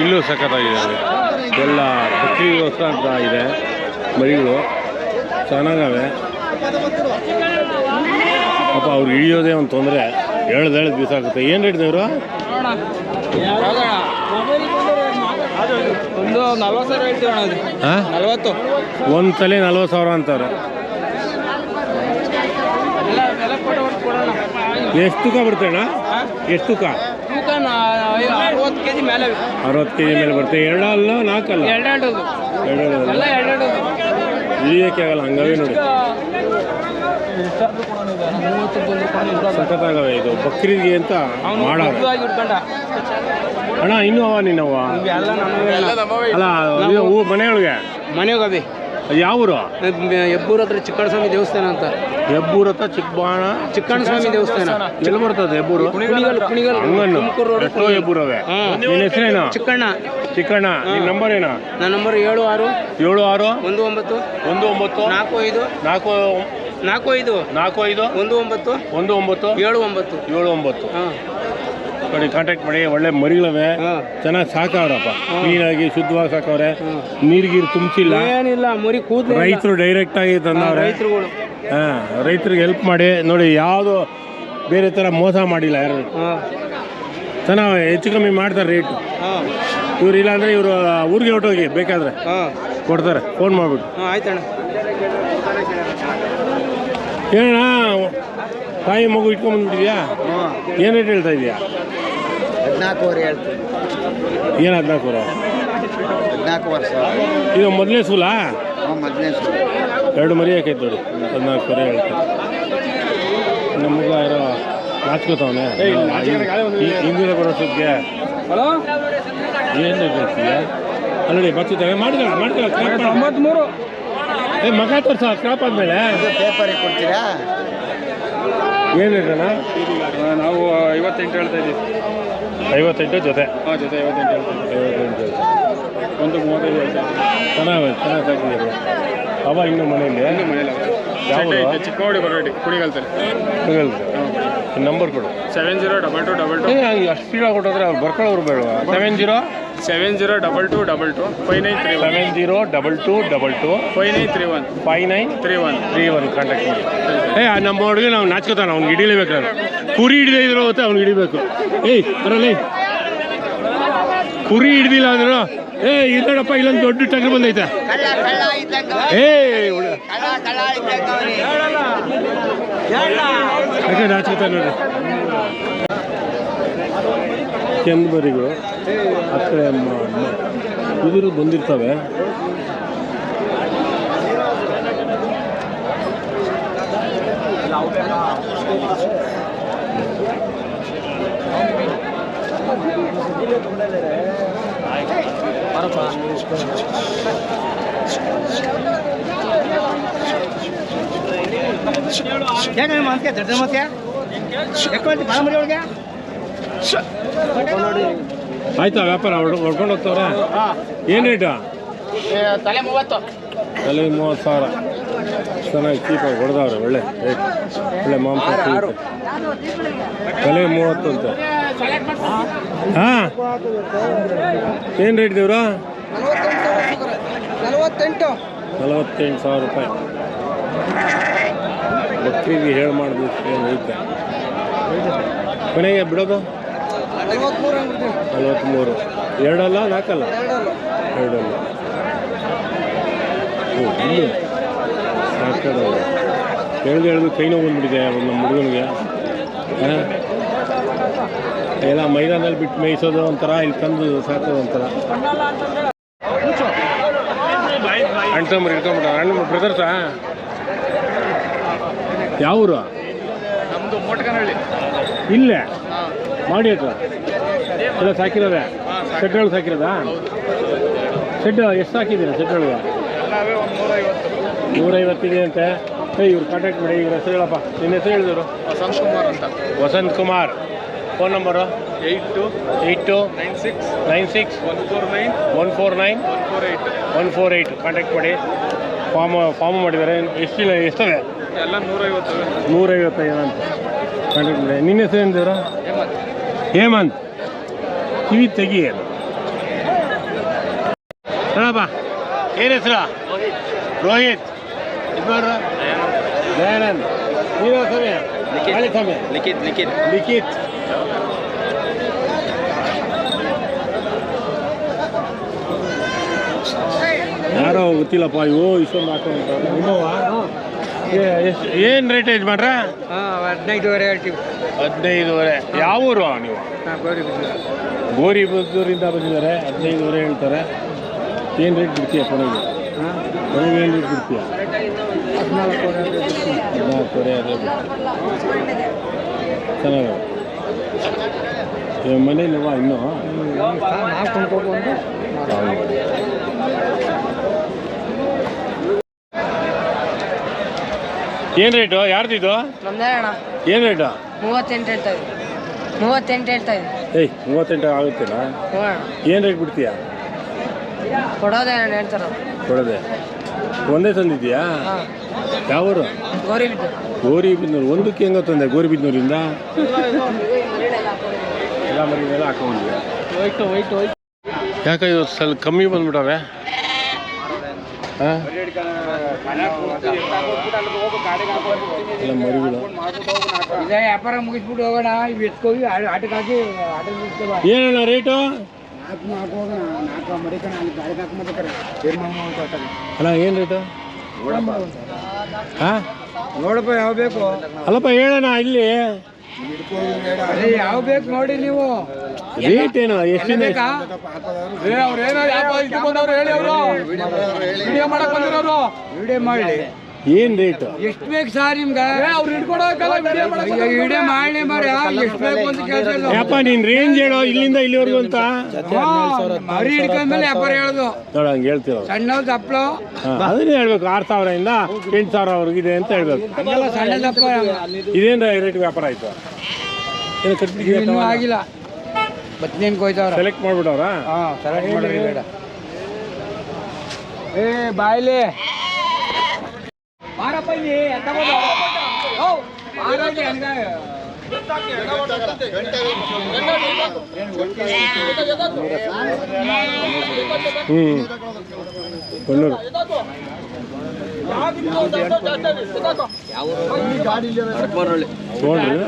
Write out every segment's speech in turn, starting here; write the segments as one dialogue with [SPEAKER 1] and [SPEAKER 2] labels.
[SPEAKER 1] ಇಲ್ಲೂ ಸಖತ್ತಾಗಿದೆ. ಎಲ್ಲ ಬಕ್ರಿಗೋಸ್ಕರ ಅಂತ ಇದೆ. ಮರಿಗಳು ಚೆನ್ನಾಗವೆ. ಪಾಪ ಅವ್ರು ಇಳಿಯೋದೇ ಒಂದು ತೊಂದರೆ. ಹೇಳ್ದು ಹೇಳ್ದು ದಿವಸ ಆಗುತ್ತೆ ಏನು ರೇಟ್ ದೇವರು
[SPEAKER 2] ಒಂದು
[SPEAKER 1] ತಲೆ ನಲ್ವತ್ತು. ಸಾವಿರ ಅಂತಾರೆ.
[SPEAKER 2] ಎಲ್ಲ ಬೆಲೆ ಕೊಟ್ಟು ಹೊರ್ಟ್ ಕೊಡೋಣ
[SPEAKER 1] ಎಷ್ಟು ತೂಕ ಬರುತ್ತೆ ಅಣ್ಣ ಎಷ್ಟು ತೂಕ
[SPEAKER 2] ತೂಕ ಅರವತ್ತು ಕೆ ಜಿ ಮೇಲೆ
[SPEAKER 1] ಅರವತ್ತು ಕೆ ಜಿ ಮೇಲೆ ಬರುತ್ತೆ. ಎರಡಲ್ಲ ನಾಲ್ಕಲ್ಲ?
[SPEAKER 2] ಎರಡೆರಡು.
[SPEAKER 1] ಎರಡಲ್ಲ
[SPEAKER 2] ಎಲ್ಲ ಎರಡೆರಡು.
[SPEAKER 1] ಹಿಡಿಯೋಕ್ಕೆ ಆಗಲ್ಲ ಹಂಗವೇ ನೋಡಿ. ಸಖತ್ತಾಗವೆ ಇದು. ಬಕ್ರೀದ್ಗೆ ಅಂತ
[SPEAKER 2] ಮಾಡ
[SPEAKER 1] ಅಣ್ಣ ಇನ್ನೂ ಅವ ನಿನ್ನವ ಅಲ್ಲ ಇದು ಹೂ ಮನೆಯೊಳಗೆ?
[SPEAKER 2] ಮನೆಗೆ
[SPEAKER 1] ಯಾವ ಊರು
[SPEAKER 2] ಹೆಬ್ಬೂರ್ ಹತ್ರ ಚಿಕ್ಕಡಸ್ವಾಮಿ ದೇವಸ್ಥಾನ ಅಂತ.
[SPEAKER 1] ಹೆಬ್ಬೂರು ಹತ್ರ ಚಿಕ್ಕಬಾಣ
[SPEAKER 2] ಚಿಕ್ಕಣ್ಣ ಸ್ವಾಮಿ ದೇವಸ್ಥಾನ.
[SPEAKER 1] ಎಲ್ಲಿ ಬರ್ತದೆ ಹೆಬ್ಬೂರು?
[SPEAKER 2] ಕುಣಿಗಲ್ ಕುಣಿಗಲ್
[SPEAKER 1] ಹಂಗನ್ನು ಎಷ್ಟೋ ಹೆಬ್ಬೂರವೆ. ನಿನ್ನ ಹೆಸರೇನು?
[SPEAKER 2] ಚಿಕ್ಕಣ್ಣ.
[SPEAKER 1] ಚಿಕ್ಕಣ್ಣ ನಿನ್ನ ನಂಬರ್ ಏನ
[SPEAKER 2] ನನ್ನ ನಂಬರ್ ಏಳು ಆರು.
[SPEAKER 1] ಏಳು ಆರು.
[SPEAKER 2] ಒಂದು ಒಂಬತ್ತು.
[SPEAKER 1] ಒಂದು ಒಂಬತ್ತು.
[SPEAKER 2] ನಾಲ್ಕು ಐದು.
[SPEAKER 1] ನಾಲ್ಕು
[SPEAKER 2] ನಾಲ್ಕು ಐದು.
[SPEAKER 1] ನಾಲ್ಕು ಐದು.
[SPEAKER 2] ಒಂದು ಒಂಬತ್ತು.
[SPEAKER 1] ಒಂದು ಒಂಬತ್ತು.
[SPEAKER 2] ಏಳು ಒಂಬತ್ತು.
[SPEAKER 1] ಏಳು ಒಂಬತ್ತು. ನೋಡಿ ಕಾಂಟ್ಯಾಕ್ಟ್ ಮಾಡಿ ಒಳ್ಳೆ ಮರಿಗಳವೆ. ಚೆನ್ನಾಗಿ ಸಾಕವ್ರಪ್ಪ. ನೀರಾಗಿ ಶುದ್ಧವಾಗಿ ಸಾಕವ್ರೆ. ನೀರ್ಗೀರು ತುಂಬಿಸಿಲ್ಲ.
[SPEAKER 2] ಏನಿಲ್ಲ ಮರಿ ಕೂದಲು
[SPEAKER 1] ರೈತರು ಡೈರೆಕ್ಟ್ ಆಗಿ ತಂದವ್ರೆ.
[SPEAKER 2] ರೈತರುಗಳು.
[SPEAKER 1] ಹಾಂ ರೈತರಿಗೆ ಹೆಲ್ಪ್ ಮಾಡಿ ನೋಡಿ ಯಾವುದು ಬೇರೆ ಥರ ಮೋಸ ಮಾಡಿಲ್ಲ ಯಾರು.
[SPEAKER 2] ಹಾಂ.
[SPEAKER 1] ಚೆನ್ನಾಗಿ ಹೆಚ್ಚು ಕಮ್ಮಿ ಮಾಡ್ತಾರೆ ರೇಟು
[SPEAKER 2] ಹಾಂ.
[SPEAKER 1] ಇವ್ರು ಇಲ್ಲಾಂದರೆ ಇವರು ಊರಿಗೆ ಹೊಟ್ಟೋಗಿ ಬೇಕಾದ್ರೆ
[SPEAKER 2] ಹಾಂ.
[SPEAKER 1] ಕೊಡ್ತಾರೆ ಫೋನ್ ಮಾಡಿಬಿಟ್ಟು.
[SPEAKER 2] ಹಾಂ ಆಯ್ತಣ್ಣ.
[SPEAKER 1] ಏನಣ್ಣ ತಾಯಿ ಮಗು ಇಟ್ಕೊಂಡ್ಬಂದ್ಬಿಟ್ಟಿದ್ಯಾ? ಏನು ರೇಟ್ ಹೇಳ್ತಾ ಇದೆಯಾ?
[SPEAKER 2] ಹದಿನಾಲ್ಕೂವರೆ ಹೇಳ್ತೀನಿ.
[SPEAKER 1] ಏನು ಹದಿನಾಲ್ಕೂವರೆ?
[SPEAKER 2] ಹದಿನಾಲ್ಕು ವರ್ಷ
[SPEAKER 1] ಇದು ಮೊದಲನೇ ಸೂಲಾ?
[SPEAKER 2] ಮೊದಲನೇ ಮೊದಲನೇ
[SPEAKER 1] ಎರಡು ಮರಿ ಹಾಕೈತೆ ನೋಡಿ ಹದಿನಾಲ್ಕೂವರೆ ಹೇಳ್ತಾರೆ ನಮಗ ಯಾರೋ ನಾಚ್ಕೋತಾವನೆ. ಹಿಂದಿನ ಬರೋಷ್ಟಕ್ಕೆ
[SPEAKER 2] ಹಲೋ?
[SPEAKER 1] ಏನು ಹೇಳ್ತೀಯ ಅಲ್ಲಡಿ ಬರ್ತದೆ ಮಾಡಿದಲ್ಲ ಮಾಡಿದಲ್ಲ ಕ್ರಾಪ್
[SPEAKER 2] ತೊಂಬತ್ಮೂರು.
[SPEAKER 1] ಏ ಮಗ ತೋರ್ಸ ಕ್ರಾಪ್ ಆದ್ಮೇಲೆ.
[SPEAKER 2] ಪೇಪರಿಗೆ ಕೊಡ್ತೀರಾ? ನಾವು ಐವತ್ತೆಂಟು ಹೇಳ್ತಾ ಇದ್ದೀವಿ.
[SPEAKER 1] ಐವತ್ತೆಂಟು ಜೊತೆ.
[SPEAKER 2] ಹಾಂ ಜೊತೆ ಐವತ್ತೆಂಟು ಹೇಳ್ತಾ ಇದ್ದೀವಿ.
[SPEAKER 1] ಐವತ್ತೆಂಟು
[SPEAKER 2] ಒಂದು ಮೂವತ್ತೈದು ಹೇಳ್ತಾ
[SPEAKER 1] ಚೆನ್ನಾಗಿ ಚೆನ್ನಾಗಿ ಸಾಕಿದ್ದೀರಿ ಅವ ಇನ್ನು ಮನೆಯಲ್ಲಿ?
[SPEAKER 2] ಇನ್ನು ಮನೇಲಿ
[SPEAKER 1] ಯಾವ ಊರು?
[SPEAKER 2] ಚಿಕ್ಕಮಡಿ ಬರೋಡಿ ಕುಣಿಗಲ್ತಲ್ಲಿ.
[SPEAKER 1] ನಂಬರ್ ಕೊಡು.
[SPEAKER 2] Seven zero double two double two
[SPEAKER 1] ಏ ಹಂಗೆ ಅಷ್ಟು ಸ್ಪೀಡಾಗಿ ಕೊಟ್ಟೋದ್ರೆ ಅವ್ರು ಬರ್ಕೊಳ್ಳೋರು ಬೇಡವಾ seven zero
[SPEAKER 2] seven zero double two double two five nine three one
[SPEAKER 1] seven zero double two double two
[SPEAKER 2] five nine three one
[SPEAKER 1] five nine
[SPEAKER 2] three one
[SPEAKER 1] three one contact ಮಾಡಿ ಏ ಆ ನಮ್ಮ ಹುಡುಗ ನಾವು ನಾಚ್ಕೋತಾನೆ ಅವ್ನಿಗೆ ಹಿಡಿಲೇಬೇಕು ನಾನು. ಕುರಿ ಹಿಡಿದೇ ಇದ್ರು ಹೊತ್ತೆ ಅವ್ನಿಗೆ ಹಿಡಿಬೇಕು. ಏಯ್ ಬರಲ್ಲ ಕುರಿ ಹಿಡ್ದಿಲ್ಲ ಅಂದ್ರೆ ಏ ಇಲ್ಲಡಪ್ಪ ಇಲ್ಲೊಂದು ದೊಡ್ಡ ಟಗರ್ ಬಂದೈತೆ. ಏ ಹುಡುಗ ಯಾಕೆ ನಾಚ್ಕೋತಾನೆ ನೋಡಿ? ಆ ಕಡೆ ಕುದುರು ಬಂದಿರ್ತವೆ.
[SPEAKER 2] ಯಾಕೆ ಮಾತ್ಕೆ ದೊಡ್ಡ ಮತ್ತೆ ಮರಿ
[SPEAKER 1] ಆಯ್ತಾ ವ್ಯಾಪಾರ ಹೊಡ್- ಹೊಡ್ಕೊಂಡು ಹೋಗ್ತವ್ರೆ? ಏನು ರೇಟ
[SPEAKER 2] ತಲೆ ಮೂವತ್ತು
[SPEAKER 1] ತಲೆ ಮೂವತ್ತು ಸಾವಿರ. ಚೆನ್ನಾಗಿ ಚೀಪಾಗಿ ಹೊಡೆದವ್ರೆ, ಒಳ್ಳೆ ಒಳ್ಳೆ ಮಾಂಸ ತಲೆ ಮೂವತ್ತು ಅಂತ. ಹಾಂ? ಏನು ರೇಟ್ ದೇವ್ರು?
[SPEAKER 2] ನಲವತ್ತೆಂಟು.
[SPEAKER 1] ನಲವತ್ತೆಂಟು ಸಾವಿರ ರೂಪಾಯಿ. ಬಕ್ರಿಗೆ ಹೇಳಿ ಮಾಡಬೇಕು ಏನು ಐತೆ? ಕೊನೆಗೆ ಬಿಡೋದು? ನಲವತ್ತ್ಮೂರು ಎರಡಲ್ಲ ನಾಲ್ಕಲ್ಲ? ಎರಡಲ್ಲ. ಓ ಇಲ್ಲಿ. ಸಾಕಾಗ ಎಳ್ದು ಹೇಳ್ದು ಕೈ ನೋವು ಬಂದ್ಬಿಟ್ಟಿದೆ ನಮ್ಮ ಹುಡುಗನಿಗೆ. ಹಾಂ? ಎಲ್ಲ ಮೈದಾನದಲ್ಲಿ ಬಿಟ್ಟು ಮೇಯಿಸೋದು ಒಂಥರ ಇಲ್ಲಿ ತಂದು ಸಾಕೋದು ಒಂಥರ. ಅಣ್ಣ ತಮ್ಮ ಇಟ್ಕೊಂಬಿಟ್ಟ ಅಣ್ಣ ಬ್ರದರ್ಸಾ ಯಾವ ಊರು
[SPEAKER 2] ನಮ್ಮದು ಮೋಟಕನಹಳ್ಳಿ.
[SPEAKER 1] ಇಲ್ಲೇ? ಮಾಡಿ ಅದು. ಎಲ್ಲ ಸಾಕಿರೋದೆ? ಶೆಡ್ಗಳು ಸಾಕಿರೋದಾ? ಶೆಡ್ ಎಷ್ಟು ಹಾಕಿದ್ದೀರಾ
[SPEAKER 2] ನೂರೈವತ್ತು.
[SPEAKER 1] ನೂರೈವತ್ತಿದೆ ಅಂತೆ. ಏ ಇವ್ರು ಕಾಂಟ್ಯಾಕ್ಟ್ ಮಾಡಿ ಇವ್ರ ಹೆಸರು ಹೇಳಪ್ಪ. ನಿನ್ನ ಹೆಸರು ಹೇಳಿದ್ರು
[SPEAKER 2] ವಸಂತ್ ಕುಮಾರ್ ಅಂತ.
[SPEAKER 1] Vasanth Kumar. Phone number
[SPEAKER 2] eight two
[SPEAKER 1] eight two
[SPEAKER 2] nine six
[SPEAKER 1] nine six
[SPEAKER 2] one four nine
[SPEAKER 1] one four nine
[SPEAKER 2] one four eight
[SPEAKER 1] one four eight. Contact ಮಾಡಿ. ಫಾರ್ಮ್ ಫಾರ್ಮ್ ಮಾಡಿದ್ದಾರೆ. ಎಷ್ಟಿಲ್ಲ ಎಷ್ಟಿದೆ?
[SPEAKER 2] ಎಲ್ಲ ನೂರೈವತ್ತು
[SPEAKER 1] ನೂರೈವತ್ತೈದು ಅಂತ. ಕಾಂಟ್ಯಾಕ್ಟ್ ಮಾಡಿ. ನಿನ್ನ ಹೆಸರು ಏನಿದ್ದೀರ
[SPEAKER 2] ಹೇಮಂತ್.
[SPEAKER 1] ಹೇಮಂತ್. ಕಿವಿ ತೆಗಿ ಹೇಳಪ್ಪ. ಏನು ಹೆಸರು? ರೋಹಿತ್. ಇಬ್ಬರ ದಯಾನಂದ್ ನೀನು ಸಮಯ ನಿಖಿತ್. ಸಮಯ
[SPEAKER 2] ಲಿಖಿತ್ ಲಿಖಿತ್
[SPEAKER 1] ಲಿಖಿತ್ ಯಾರೋ ಗೊತ್ತಿಲ್ಲಪ್ಪ ಇವು ಇಷ್ಟೊಂದು ಹಾಕೊಂಡ ಏನು ರೇಟ್ ಇದು ಮಾಡ್ರ?
[SPEAKER 2] ಹಾಂ ಹದಿನೈದುವರೆ ಹೇಳ್ತೀವಿ.
[SPEAKER 1] ಹದಿನೈದುವರೆ. ಯಾವ ಊರು ನೀವು?
[SPEAKER 2] ಹಾಂ ಗೋರಿ
[SPEAKER 1] ಬದ್ದೂರಿಂದ ಬಂದಿದ್ದಾರೆ. ಹದಿನೈದುವರೆ ಹೇಳ್ತಾರೆ. ಏನು ರೇಟ್ ಬಿಡ್ತೀಯ ಕೊನೆಗೆ?
[SPEAKER 2] ಹಾಂ.
[SPEAKER 1] ಕೊನೆಗೆ ಏನು ರೇಟ್ ಬಿಡ್ತೀಯ?
[SPEAKER 2] ಹದಿನಾಲ್ಕುವರೆ
[SPEAKER 1] ಹದಿನಾಲ್ಕುವರೆ ಅದೇ ಚೆನ್ನಾಗಿ ಮನೇಲಿವಾ ಇನ್ನೂ ಏನು ರೇಟು ಯಾರ್ದಿದು
[SPEAKER 3] ಇದು?
[SPEAKER 1] ಏನು ರೇಟು?
[SPEAKER 3] ಮೂವತ್ತೆಂಟು ಹೇಳ್ತಾ ಮೂವತ್ತೆಂಟು ಹೇಳ್ತಾ
[SPEAKER 1] ಏಯ್ ಮೂವತ್ತೆಂಟು ಆಗುತ್ತಿಲ್ಲ ಏನು ರೇಟ್ ಬಿಡ್ತೀಯಾ?
[SPEAKER 3] ಕೊಡೋದೇ ನಾನು ಹೇಳ್ತಾರ.
[SPEAKER 1] ಕೊಡೋದೆ? ಒಂದೇ ತಂದಿದ್ಯಾ
[SPEAKER 3] ಯಾವ ಬಿದ್ದು
[SPEAKER 1] ಗೋರಿಬಿದ್ನೂರು. ಒಂದಕ್ಕೆ ಹೆಂಗ ತಂದೆ ಗೋರಿಬಿದ್ನೂರಿಂದ? ಎಲ್ಲ
[SPEAKER 2] ಹೋಯ್ತು ಹೋಯ್ತು ಹೋಯ್ತು
[SPEAKER 1] ಯಾಕೆ ಇವತ್ತು ಸ್ವಲ್ಪ ಕಮ್ಮಿ ಬಂದ್ಬಿಟ್ಟವೆ ಹಾಂ? ಮರಿಗಳು
[SPEAKER 2] ವ್ಯಾಪಾರ ಮುಗಿಸ್ಬಿಟ್ಟು ಹೋಗೋಣ ಇವು ಎತ್ಕೋಗಿ ಆಟಕ್ಕೆ ಹಾಕಿ
[SPEAKER 1] ಏನಣ್ಣ ರೇಟು?
[SPEAKER 2] ನಾಲ್ಕು ನಾಲ್ಕು ಹೋಗೋಣ ನಾಲ್ಕು ಮಡಿಕಣ ಅಲ್ಲಿ ಗಾಡಿಗೆ ಹಾಕೊಂಬರ್ಬೇಕಾರೆ ಏನು ಮಾಮ ಅಂತ
[SPEAKER 1] ಅಣ್ಣ ಏನು ರೇಟು ಹಾಂ?
[SPEAKER 2] ನೋಡಪ್ಪ ಯಾವ ಬೇಕು?
[SPEAKER 1] ಅಲ್ಲಪ್ಪ ಹೇಳೋಣ ಇಲ್ಲಿ.
[SPEAKER 2] ಯಾವ ಬೇಕು ನೋಡಿ ನೀವು.
[SPEAKER 1] ರೇಟ್ ಏನು? ಎಷ್ಟು
[SPEAKER 2] ಬೇಕಾ? ವಿಡಿಯೋ ಮಾಡಕ್ ಬಂದಿರೋರು. ವಿಡಿಯೋ ಮಾಡಿ.
[SPEAKER 1] ಏನು ರೇಟ್
[SPEAKER 2] ಎಷ್ಟು ಬೇಕು ಸರ್ ನಿಮ್ಗೆ? ಅವ್ರು ವಿಡಿಯೋ ಮಾಡಿ ಮಾಡಿ ಎಷ್ಟು ಬೇಕು ಅಂತ ಕೇಳ್ತಿಲ್ಲ.
[SPEAKER 1] ಯಪ್ಪ ನೀನು ರೇಂಜ್ ಹೇಳೋ ಇಲ್ಲಿಂದ ಇಲ್ಲಿವರೆಗೂ ಅಂತ?
[SPEAKER 2] ಮರಿ ಹಿಡ್ಕೊಂಡ್ಮೇಲೆ ವ್ಯಾಪಾರ ಹೇಳೋದು.
[SPEAKER 1] ನೋಡ ಹಂಗೆ ಹೇಳ್ತೀವ
[SPEAKER 2] ಸಣ್ಣ ದಪ್ಪಲು
[SPEAKER 1] ಹಾಂ ಅದನ್ನೇ ಹೇಳ್ಬೇಕು ಆರು ಸಾವಿರದಿಂದ ಎಂಟು ಸಾವಿರವರೆಗೆ ಇದೆ ಅಂತ ಹೇಳ್ಬೇಕು.
[SPEAKER 2] ಸಣ್ಣ ದಪ್ಪ
[SPEAKER 1] ಇದೇನು ರೇಟ್ ವ್ಯಾಪಾರ ಆಯ್ತು? ಏನು ಕಟ್ಬಿಟ್ಟು
[SPEAKER 2] ಆಗಿಲ್ಲ. ಬತ್ನೇನ್ ಕೊಯ್ತವ್ರ.
[SPEAKER 1] ಸೆಲೆಕ್ಟ್ ಮಾಡ್ಬಿಟ್ಟವ್ರಾ?
[SPEAKER 2] ಹಾ ಸೆಲೆಕ್ಟ್ ಮಾಡ್ರಿ ಬೇಡ. ಏ ಬಾಯ್ಲಿ. ಮಾರಪ್ಪ ಇಲ್ಲಿ ಮಾರಾಯ್ತು ಹಂಗ.
[SPEAKER 1] ಹ್ಞೂ ಕೊಣ್ಣೂರು ತೊಗೊಂಡ್ರಿ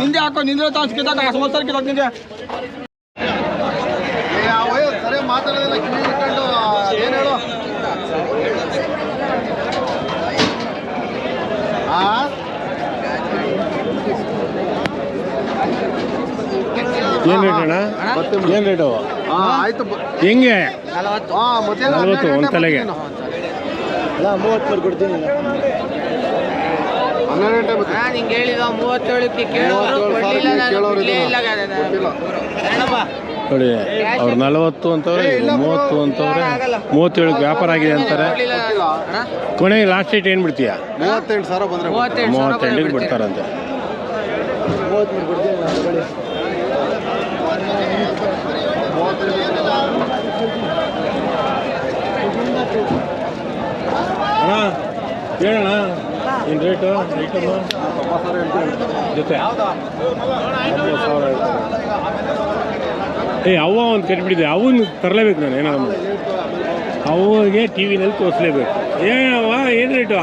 [SPEAKER 2] ನಿಂದೆ ಹಾಕೋ ನಿಂದ್ರೆ ತಾಸು ಕಿತ್ತಾಕ ಸಂವತ್ಸರ ಕಿತ್ತಾಕ ನಿಂದೆ
[SPEAKER 4] ಮಾತಾಡೋದಿಲ್ಲ ಕಿವಿ ಇಟ್ಕೊಂಡು ಏನು ಹೇಳು? ಆ?
[SPEAKER 1] ಏನು ರೇಟ್ ಅಣ್ಣ? ಏನು ರೇಟು
[SPEAKER 4] ಹಾ ಆಯ್ತು. ಬ-
[SPEAKER 1] ಹೆಂಗೆ
[SPEAKER 4] ಹಾ ಮತ್ತೆ
[SPEAKER 1] ನಲ್ವತ್ತು ಒಂದು ತಲೆಗೆ
[SPEAKER 4] ಮೂವತ್ತು ಕೊಡ್ತೀನಿ.
[SPEAKER 3] ಹೇಳಿದ ಮೂವತ್ತೇಳಕ್ಕೆ
[SPEAKER 4] ಕೇಳೋರು ಇದನ್ನ. ಕೊಟ್ಟಿಲ್ಲ.
[SPEAKER 1] ನೋಡಿ ಅವ್ರು ನಲವತ್ತು ಅಂತವ್ರೆ ಮೂವತ್ತು ಅಂತವ್ರೆ. ಮೂವತ್ತೇಳು ವ್ಯಾಪಾರ ಆಗಿದೆ ಅಂತಾರೆ. ಕೊನೆಗೆ ಲಾಸ್ಟ್ ಡೇಟ್ ಏನು ಬಿಡ್ತೀಯಾ?
[SPEAKER 4] ಮೂವತ್ತೆಂಟು ಸಾವಿರ ಬಂದ್ರೆ
[SPEAKER 1] ಮೂವತ್ತೆಂಟಿಗೆ ಬಿಡ್ತಾರಂತೆ. ಹೇಳೋಣ ಏನು ರೇಟು ಐಟಮ್ ಜೊತೆ. ಸಾವಿರ ಹೇಳ್ತಾರೆ. ಏ ಅವ್ವ ಒಂದು ಕಟ್ಬಿಟ್ಟಿದೆ ಅವನು ತರಲೇಬೇಕು ನಾನು ಏನಾದ್ರು ಅವಾಗೆ ಟಿ ವಿನಲ್ಲಿ ತೋರಿಸ್ಲೇಬೇಕು ಏನವ್ವ ಏನು ರೇಟು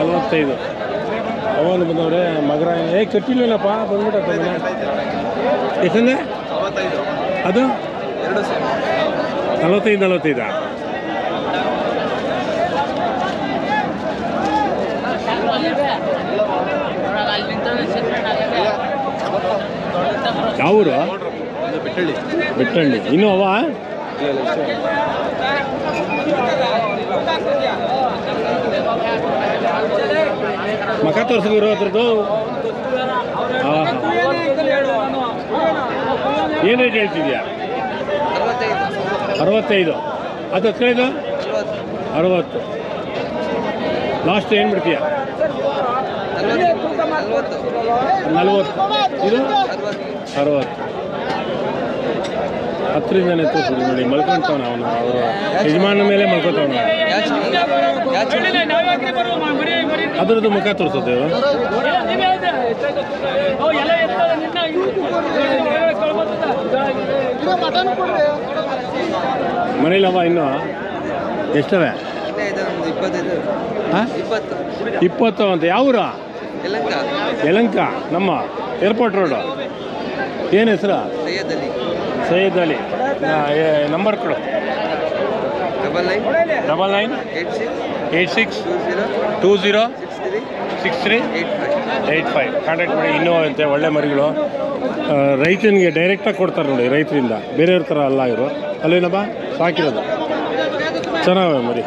[SPEAKER 1] ನಲವತ್ತೈದು ಅವನು ಬಂದವ್ರೆ ಮಗರ ಏ ಕಟ್ಟಿಲ್ವೇನಪ್ಪ ಬಂದ್ಬಿಟ್ಟ ಎಷ್ಟಂದೆ ಅದು ನಲವತ್ತೈದು ನಲವತ್ತೈದಾ ಯಾವ ಊರು ಬೆಟ್ಟಳ್ಳಿ. ಇನ್ನೂ ಅವ? ಮಕ ತೋರಿಸಿದ್ರು ಅದ್ರದ್ದು ಏನು ರೇಟ್ ಹೇಳ್ತಿದ್ಯಾ? ಅರವತ್ತೈದು. ಅದು ಕಡೆದು ಅರವತ್ತು. ಲಾಸ್ಟ್ ಏನು ಬಿಡ್ತೀಯ? ನಲ್ವತ್ತು. ಇದು? ಅರವತ್ತು. ತೋರಿಸಿದ್ರು ನೋಡಿ ಮಲ್ಕೊಂತವನ ಅವನು. ಅವರು ಯಜಮಾನ ಮೇಲೆ ನಾವು ಅದರದ್ದು ಮುಖ ತೋರಿಸುತ್ತೆ ಮನೇಲವ ಇನ್ನು ಎಷ್ಟವೆ? ಇಪ್ಪತ್ತು. ಅಂತ. ಯಾವೂರ ಯಲಂಕ. ನಮ್ಮ ಏರ್ಪೋರ್ಟ್ ರೋಡು ಏನು ಹೆಸರು? ಸೈಯದ್ ಅಲಿ. ನಂಬರ್ ಕೊಡು.
[SPEAKER 5] Double nine
[SPEAKER 1] double nine
[SPEAKER 5] eight six
[SPEAKER 1] eight six
[SPEAKER 5] two
[SPEAKER 1] zero
[SPEAKER 5] six three eight five
[SPEAKER 1] eight five contact ಮಾಡಿ. ಇನ್ನೂ ಅಂತೆ ಒಳ್ಳೆ ಮರಿಗಳು. ರೈತನಿಗೆ ಡೈರೆಕ್ಟಾಗಿ ಕೊಡ್ತಾರೆ ನೋಡಿ ರೈತರಿಂದ. ಬೇರೆಯವ್ರ ಥರ ಅಲ್ಲ ಇವರು. ಅಲ್ಲೇನಪ್ಪ ಸಾಕಿರೋದು. ಚೆನ್ನಾಗವೆ ಮರಿ.